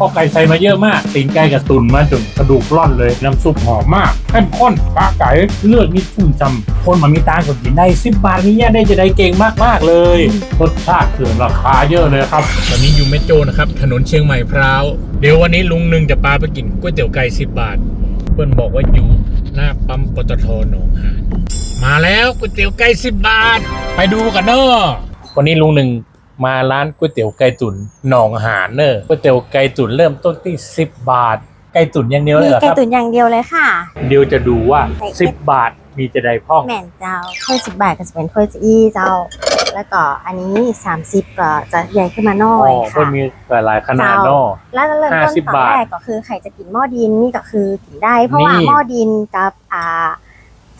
ข้อไก่ใส่มาเยอะมากตีนไก่กับตุนมาจนกระดูกร่อนเลยน้ำซุปหอมมากเข้มข้นปลาไก่เลือดนี่ชุ่มจำคนมามีตางก็กินได้สิบบาทนี้ได้จะได้เก่งมากๆเลยรสชาติเกินราคาเยอะเลยครับตอนนี้อยู่เมโจนะครับถนนเชียงใหม่พร้าวเดี๋ยววันนี้ลุงหนึ่งจะพาไปกินก๋วยเตี๋ยวไก่สิบบาท เพื่อนบอกว่าอยู่หน้าปั๊มปตทหนองหานมาแล้วก๋วยเตี๋ยวไก่สิบบาท ไปดูกันเนอะวันนี้ลุงหนึ่ง มาร้านก๋วยเตี๋ยวไก่ตุ๋นหนองหานเนอะก๋วยเตี๋ยวไก่ตุ๋นเริ่มต้นที่สิบบาท ไก่ตุ๋นอย่างเดียวเลยมีเหรอไก่ครับตุ๋นอย่างเดียวเลยค่ะ เดี๋ยวจะดูว่าไก่สิบบาทมีจะได้พ่อง แม่นเจ้าถ้วยสิบบาทก็จะเป็นถ้วยจะอี้เจ้า แล้วก็อันนี้สามสิบก็จะใหญ่ขึ้นมาหน่ออ๋ยอค่ะมันมีหลายๆขนาดเนอะแล้วเริ่มต้น50ตอนบาทแรกก็คือใครจะกินหม้อดินนี่ก็คือกินได้เพราะว่านี่ หม้อดินกับอ่า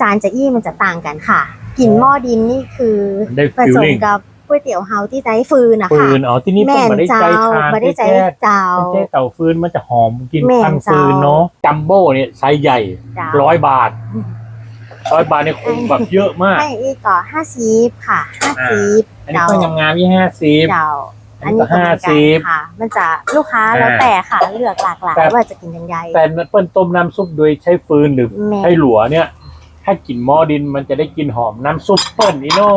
จานจะอี้มันจะต่างกันค่ะกินหม้อดินนี่คือได้ผฟิลสมลิ่งกับ ก๋วยเตี๋ยวเฮาที่ใช้ฟืนนะฟืคะนอ๋อที่นี่แม่เพิ่งนมาได้ใจเจ้าทานไม่ได้ใจแค่เจ้าไม่ใช่เต่าฟืนมันจะหอมกินแม่นพันฟืนเจ้าเนาะจัมโบ้เนี่ยไซส์ใหญ่เจ้าร้อยบาทร้อยบาทเนี่ยคงแบบเยอะมากให้อีกก็ห้าสิบค่ะห้าสิบอันนี้ก็งามๆยี่ห้าสิบเจ้าอันนี้ก็ห้าเหมือนสิบกันค่ะ มันจะลูกค้าแล้วอ่าแต่ค่ะเลือกหลากหลายแต่ว่าจะกินยังไงแต่เปิ้ลต้มน้ำซุปโดยใช้ฟืนหรือแม่ใช้หลัวเนี่ย ถ้ากลิ่นหม้อดินมันจะได้กลิ่นหอมน้ำซุปเปิ้ลนี่เนาะ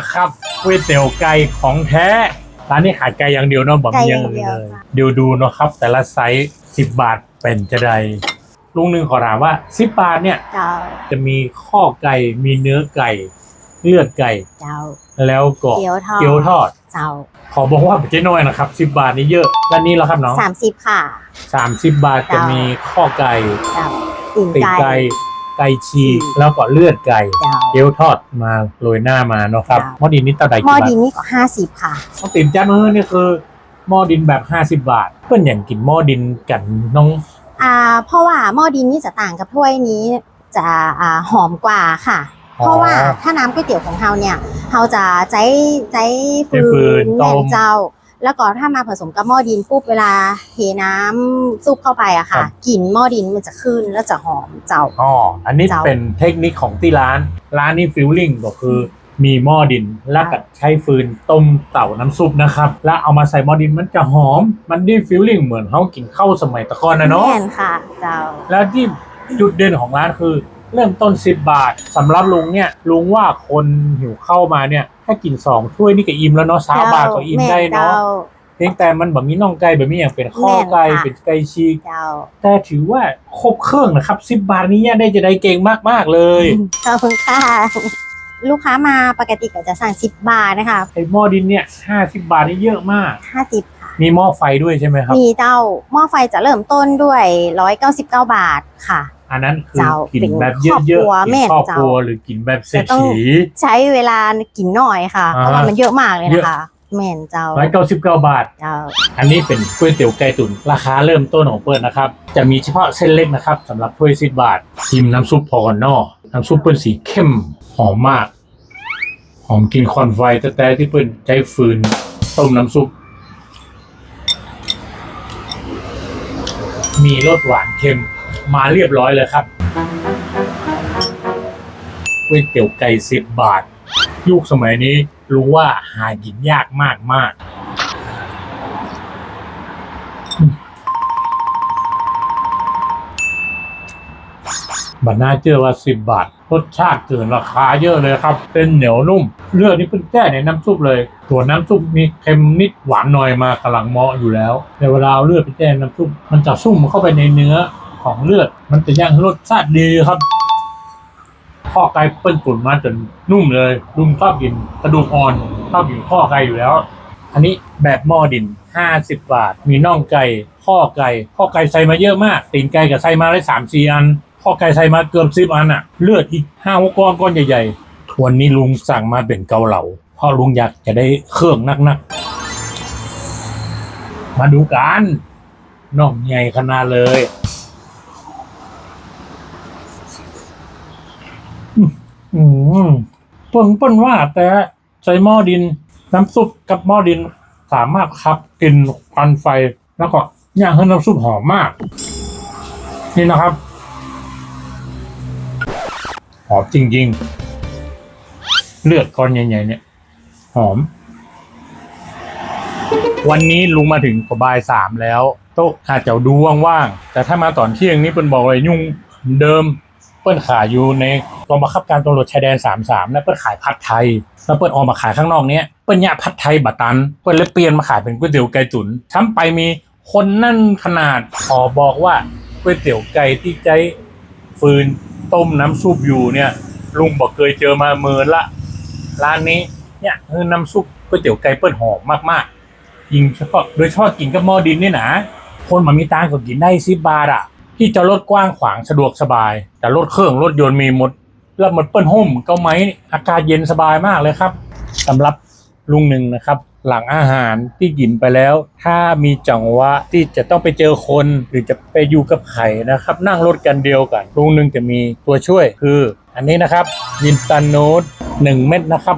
เจ้ามาแล้วครับก๋วยเตี๋ยวไก่ของแท้ร้านนี้ขายไก่อย่างเดียวเนาะแบบไก่มีออย่าย่างงอื่นเดียวเลยค่ะเดี๋ยวดูเนาะครับ แต่ละไซส์สิบบาทเป็นจะใดลุงหนึ่งขอถามว่าสิบบาทเนี่ย เจ้า จะมีข้อไก่มีเนื้อไก่ เลือดไก่ เจ้า แล้วก็เกี๊ยวทอดเกี๊ยวทอด เจ้า ขอบอกว่าเจ๊น้อยนะครับสิบบาทนี่เยอะด้านนี้แล้วครับน้องสามสิบค่ะสามสิบบาทจะเจ้ามีมีข้อไก่เจ้าตีนปีกไก่ ไก่ไก่ฉีอืกมแล้วก็เลือดไก่เจ้า เกี๊ยวทอดมาโรยหน้ามาเนาะครับเจ้าหม้อดินนี่เท่าไหร่หม้อกี่บาทดินนี่ก็ห้าสิบค่ะต้องติ่มจ้าเมื่อนี่คือหม้อดินแบบห้าสิบบาท เพื่อนอย่างกินหม้อดินกันน้อง อ่า เพราะว่าหม้อดินนี่จะต่างกับถ้วยนี้จะอ่าหอมกว่าค่ะเพราะว่าถ้าน้ำก๋วยเตี๋ยวของเราเนี่ยเราจะใช้ใช้ฟืนแม่นเจ้า แล้วก็ถ้ามาผสมกับหม้อดินปุ๊บเวลาเทน้ำซุปเข้าไปอะค่ะกลิ่นหม้อดินมันจะขึ้นแล้วจะหอมเจ้า อ๋ออันนี้เจ้า เป็นเทคนิคของที่ร้าน ร้านนี้ฟิลลิ่งก็คือมีหม้อดินแล้วก็ใช้ฟืนต้มเต่าน้ำซุปนะครับ แล้วเอามาใส่หม้อดินมันจะหอม มันได้ฟิลลิ่งเหมือนเขากินข้าวสมัยตะกอนนะเนาะแม่นค่ะ เจ้า แล้วที่จุดเด่นของร้านคือ เริ่มต้น 10 บาทสำหรับลุงเนี่ยลุงว่าคนหิวเข้าวมาเนี่ย ถ้ากินสองถ้วยนี่ก็อิ่มแล้วเนาะสามบาทก็อิ่มได้เนาะแม่เพียงแต่มันแบบมีน่องไก่แบบนี้อย่างเป็นข้อไก่แม่นค่ะเป็นไก่ฉีกเจ้าแต่ถือว่าครบเครื่องนะครับ10บาทนี้ได้จะได้เก่งมากๆเลยขอบคุณค่ะลูกค้ามาปกติก็จะสั่ง10บาทนะคะไอ้หม้อดินเนี่ย50บาทนี่เยอะมาก50ค่ะมีหม้อไฟด้วยใช่ไหมครับ มีเจ้าหม้อไฟจะเริ่มต้นด้วย199บาทค่ะ อันนั้นคือเจ้ากินเป็นแบบครอบเยอะครัวๆกิแม่นนครอบเจ้าครัวหรือกินแบบเศรษจะต้องฐีใช้เวลากินหน่อยค่ะอ่าเพราะว่ามันเยอะมากเลยนะคะแม่นเจ้าร้อยเก้าสิบเก้าบาทเจ้าอันนี้เป็นก๋วยเตี๋ยวไก่ตุ๋นราคาเริ่มต้นของเปิดนะครับ จะมีเฉพาะเส้นเล็กนะครับสำหรับถ้วยสิบบาทชิมน้ำซุปพอก่อนเนอน้ำซุปเปิ้ลสีเข้มหอมมาก หอมกลินควันไฟแต่แต่ที่เปิ้ลใช้ฟืนต้มน้ำซุป มีรสหวานเค็ม มาเรียบร้อยเลยครับก๋วยเตี๋ยวไก่สิบบาท ยุคสมัยนี้รู้ว่าหากินยากมากมากๆบัตน่าเชื่อว่าสิบบาท รสชาติเกินราคาเยอะเลยครับ เป็นเหนียวนุ่ม เลือดนี่เป็นแก้ในน้ำซุปเลยส่วนน้ำซุปมีเค็มนิดหวานหน่อยมากำลังเหมาะอยู่แล้ว แต่เวลาเอาเลือดไปแก้น้ำซุป มันจะซุ่มเข้าไปในเนื้อ ของเลือด มันจะยังรสชาติดีครับข้อไก่เปิ้ลตุ๋นมาจนนุ่มเลยลุงชอบกินกระดูกอ่อนชอบกินข้อไก่อยู่แล้ว อันนี้แบบหม้อดิน 50 บาท มีน่องไก่ข้อไก่ข้อไก่ใส่มาเยอะมาก ตีนไก่กับใส่มาได้สามสี่อันข้อไก่ใส่มาเกือบสิบอันอะเลือดอีกห้าหกก้อนก้อนใหญ่ๆทวนนี้ลุงสั่งมาเป็นเกาเหลาเพราะลุงอยากจะได้เครื่องนักๆมาดูกันน่องใหญ่ขนาดเลย อืมเปิ้นเปิ้นว่า แต่ใช้หม้อดิน น้ำซุปกับหม้อดินสามารถคับกลิ่นควันไฟแล้วก็ย่างให้น้ำซุปหอมมาก นี่นะครับ หอมจริง ๆ เลือดก้อนใหญ่ๆเนี่ย หอม วันนี้ลุงมาถึงกบ่ายสามแล้ว โต๊ะอาจจะดูว่างๆแต่ถ้ามาตอนเที่ยงนี้เปิ้นบอกเลยยุ่งเดิม เปิ้นขายอยู่ในกองบังคับการตำรวจชายแดน 33นะเปิ้นขายผัดไทยแล้วเปิ้นออกมาขายข้างนอกเนี้ยเปิ้นยะผัดไทยบัตัน เปิ้นเลยเปลี่ยนมาขายเป็นก๋วยเตี๋ยวไก่ตุ๋นช้ำไปมีคนนั่นขนาดขอบอกว่าก๋วยเตี๋ยวไก่ที่ใจฟืนต้มน้ำซุปอยู่เนี่ยลุงบอกเคยเจอมาเมินละ ร้านนี้เนี่ยคือน้ำซุปก๋วยเตี๋ยวไก่เปิ้นหอมมากๆ ยิ่งเฉพาะโดยเฉพาะกินกับหม้อดินนี่นะคนมันมีตังก็กินได้สิบบาทอะ ที่จะรถกว้างขวางสะดวกสบาย แต่รถเครื่องรถยนต์มีหมด แล้วมันเปิ้ลห่มเก็ไหมอากาศเย็นสบายมากเลยครับสำหรับลุงหนึ่งนะครับ หลังอาหารที่กินไปแล้ว ถ้ามีจังหวะที่จะต้องไปเจอคนหรือจะไปอยู่กับไข่นะครับ นั่งรถกันเดียวกัน ลุงหนึ่งจะมีตัวช่วยคือ อันนี้นะครับยินตันโนดหนึ่งเม็ดนะครับ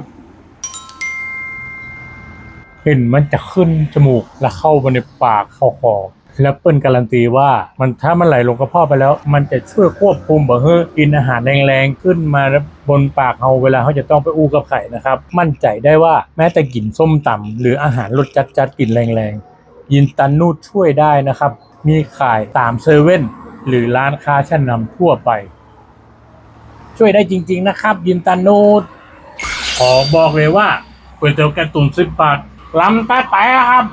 เห็นมันจะขึ้นจมูกแล้วเข้าไปในปากเข้าคอ แล้วเปิ้ลการันตีว่ามันถ้ามันไหลลงกระเพาะไปแล้ว มันจะช่วยควบคุมบ่ให้กินอาหารแรงๆขึ้นมาบนปากเราเวลาเขาจะต้องไปอู้กับไข่นะครับ มั่นใจได้ว่าแม้แต่กลิ่นส้มตำหรืออาหารรสจัดๆกลิ่นแรงๆยินตันนูดช่วยได้นะครับ มีขายตามเซเว่นหรือร้านค้าชั้นนำทั่วไป ช่วยได้จริง ๆนะครับ ยินตันนูดขอบอกเลยว่าก๋วยเตี๋ยวแกตุ่นสิบบาทลำแต่แต่ครับ